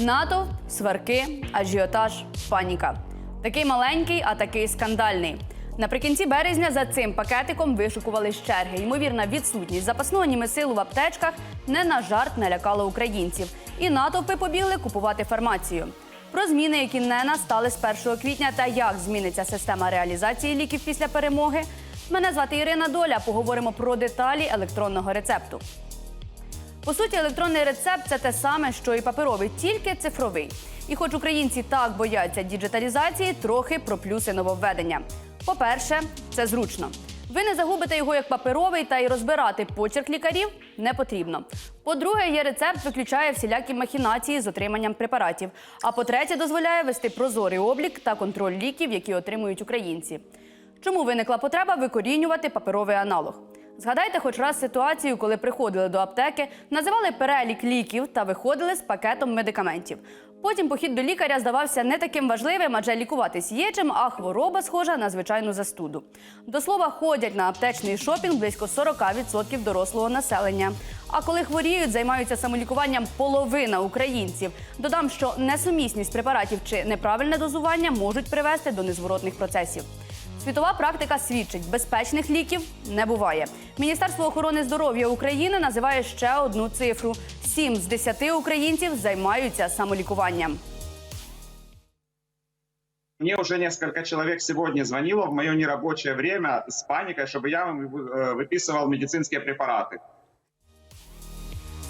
Натовп, сварки, ажіотаж, паніка. Такий маленький, а такий скандальний. Наприкінці березня за цим пакетиком вишукували черги. Ймовірна відсутність запасного німесилу в аптечках не на жарт налякала українців. І натовпи побігли купувати фармацію. Про зміни, які не настали з 1 квітня, та як зміниться система реалізації ліків після перемоги. Мене звати Ірина Доля. Поговоримо про деталі електронного рецепту. По суті, електронний рецепт це те саме, що і паперовий, тільки цифровий. І хоч українці так бояться діджиталізації, трохи про плюси нововведення. По-перше, це зручно. Ви не загубите його як паперовий, та й розбирати почерк лікарів не потрібно. По-друге, є рецепт виключає всілякі махінації з отриманням препаратів. А по-третє, дозволяє вести прозорий облік та контроль ліків, які отримують українці. Чому виникла потреба викорінювати паперовий аналог? Згадайте хоч раз ситуацію, коли приходили до аптеки, називали перелік ліків та виходили з пакетом медикаментів. Потім похід до лікаря здавався не таким важливим, адже лікуватись є чим, а хвороба схожа на звичайну застуду. До слова, ходять на аптечний шопінг близько 40% дорослого населення. А коли хворіють, займаються самолікуванням половина українців. Додам, що несумісність препаратів чи неправильне дозування можуть привести до незворотних процесів. Світова практика свідчить, безпечних ліків не буває. Міністерство охорони здоров'я України називає ще одну цифру: 7 з 10 українців займаються самолікуванням. Мне уже несколько человек сегодня звонило в мое нерабочее время с паникой, чтобы я им э, выписывал медицинские препараты.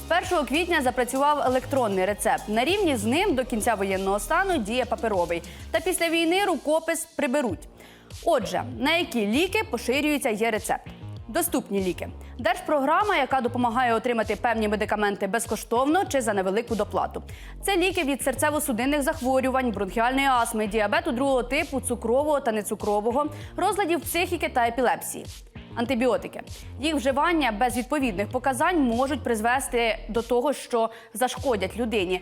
З 1 квітня запрацював електронний рецепт. На рівні з ним до кінця воєнного стану діє паперовий. Та після війни рукопис приберуть. Отже, на які ліки поширюється є рецепт? Доступні ліки. Держпрограма, яка допомагає отримати певні медикаменти безкоштовно чи за невелику доплату. Це ліки від серцево-судинних захворювань, бронхіальної астми, діабету другого типу, цукрового та нецукрового, розладів психіки та епілепсії. Антибіотики. Їх вживання без відповідних показань можуть призвести до того, що зашкодять людині.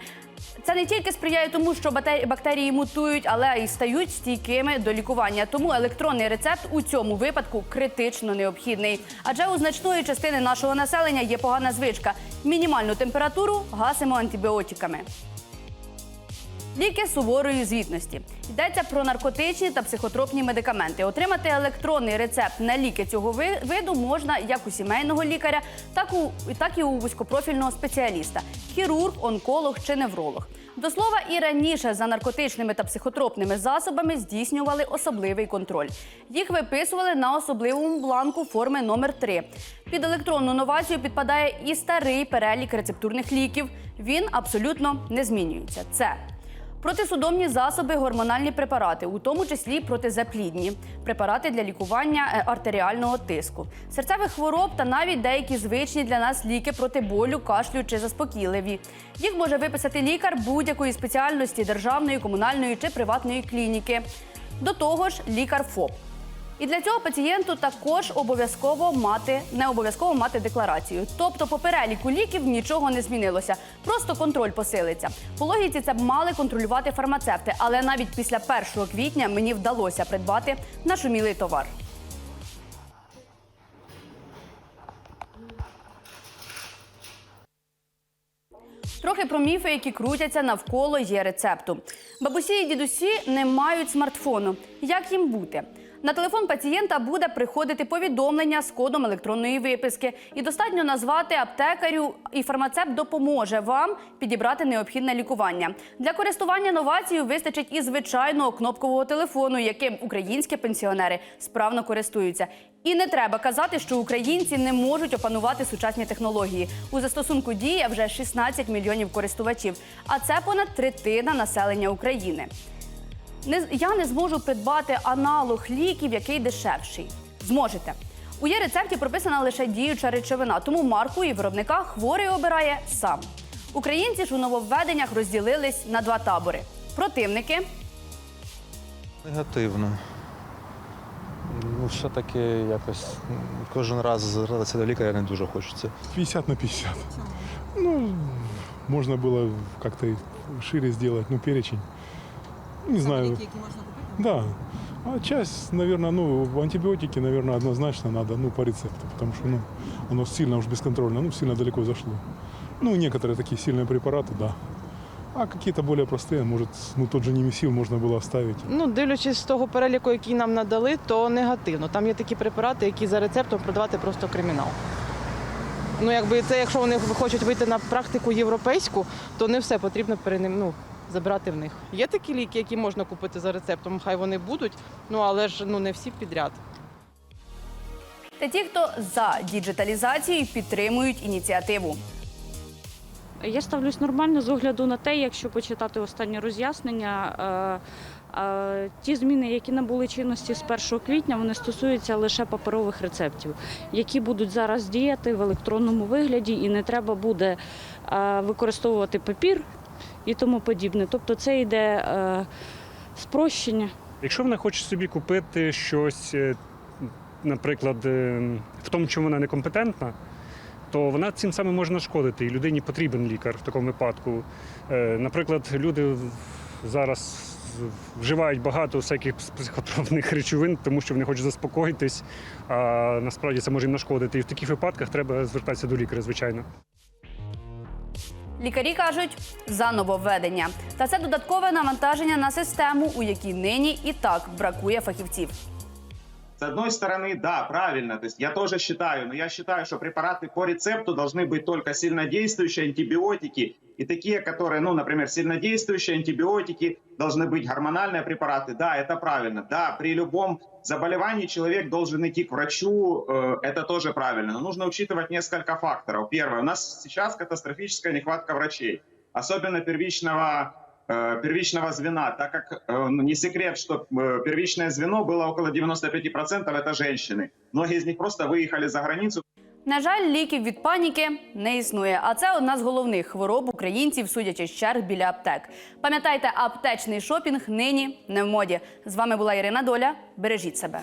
Це не тільки сприяє тому, що бактерії мутують, але й стають стійкими до лікування. Тому електронний рецепт у цьому випадку критично необхідний. Адже у значної частини нашого населення є погана звичка: мінімальну температуру гасимо антибіотиками. Ліки суворої звітності. Йдеться про наркотичні та психотропні медикаменти. Отримати електронний рецепт на ліки цього виду можна як у сімейного лікаря, так, у, так і у вузькопрофільного спеціаліста хірург, онколог чи невролог. До слова, і раніше за наркотичними та психотропними засобами здійснювали особливий контроль. Їх виписували на особливому бланку форми номер 3 Під електронну новацію підпадає і старий перелік рецептурних ліків. Він абсолютно не змінюється. Це Протисудомні засоби, гормональні препарати, у тому числі протизаплідні, препарати для лікування е, артеріального тиску, серцевих хвороб та навіть деякі звичні для нас ліки проти болю, кашлю чи заспокійливі. Їх може виписати лікар будь-якої спеціальності державної, комунальної чи приватної клініки. До того ж, лікар ФОП. І для цього пацієнту також обов'язково мати не обов'язково мати декларацію. Тобто по переліку ліків нічого не змінилося. Просто контроль посилиться. По логіці це б мали контролювати фармацевти, але навіть після 1 квітня мені вдалося придбати нашумілий товар. Трохи про міфи, які крутяться навколо є рецепту. Бабусі і дідусі не мають смартфону. Як їм бути? На телефон пацієнта буде приходити повідомлення з кодом електронної виписки, і достатньо назвати аптекарю, і фармацевт допоможе вам підібрати необхідне лікування. Для користування новацією вистачить і звичайного кнопкового телефону, яким українські пенсіонери справно користуються. І не треба казати, що українці не можуть опанувати сучасні технології. У застосунку діє вже 16 мільйонів користувачів, а це понад третина населення України. Не, я не зможу придбати аналог ліків, який дешевший. Зможете. У є рецепті прописана лише діюча речовина, тому марку і виробника хворий обирає сам. Українці ж у нововведеннях розділились на два табори: противники Негативно. Ну, все-таки якось кожен раз звертатися до лікаря не дуже хочеться. 50 на 50. Ну, можно было как-то и шире сделать, ну, перечень Не знаю. Які, які можна купити? Да. А часть, наверное, ну, антибиотики, наверное, однозначно надо, ну, по рецепту, потому что, ну, оно сильно уж бесконтрольно, ну, сильно далеко зашло. Ну, некоторые такие сильные препараты, да. А какие-то более простые, может, ну тот же немесил можно было оставить. Ну, дивлячись з того переліку, який нам надали, то негативно. Там є такі препарати, які за рецептом продавати просто кримінал. Ну, якби це, якщо вони хочуть вийти на практику європейську, то не все потрібно переним, ну, забирати в них. Є такі ліки, які можна купити за рецептом, хай вони будуть, ну але ж ну не всі підряд. Та ті, хто за діджиталізацію, підтримують ініціативу. Я ставлюсь нормально з огляду на те, якщо почитати останні роз'яснення. е, е, Ті зміни, які набули чинності з 1 квітня, вони стосуються лише паперових рецептів, які будуть зараз діяти в електронному вигляді, і не треба буде е, використовувати папір і тому подібне. Тобто це йде е, спрощення. Якщо вона хоче собі купити щось, е, наприклад, е, в тому, чому вона некомпетентна, то вона цим самим може нашкодити, і людині потрібен лікар в такому випадку. Е, Наприклад, люди зараз вживають багато всяких психотропних речовин, тому що вони хочуть заспокоїтись, а насправді це може їм нашкодити. І в таких випадках треба звертатися до лікаря, звичайно. Лікарі кажуть за нововведення. Та це додаткове навантаження на систему, у якій нині і так бракує фахівців. С одной стороны, да, правильно. То есть я тоже считаю, но я считаю, что препараты по рецепту должны быть только сильнодействующие антибиотики и такие, которые, ну, например, сильнодействующие антибиотики должны быть гормональные препараты. Да, это правильно. Да, при любом заболевании человек должен идти к врачу. э, Это тоже правильно. Но нужно учитывать несколько факторов. Первое, у нас сейчас катастрофическая нехватка врачей, особенно первичного э, первичного звена, так как э, ну, не секрет, что э, первичное звено было около 95% это женщины. Многие из них просто выехали за границу, На жаль, ліків від паніки не існує. А це одна з головних хвороб українців, судячи з черг біля аптек. Пам'ятайте, аптечний шопінг нині не в моді. З вами була Ірина Доля. Бережіть себе.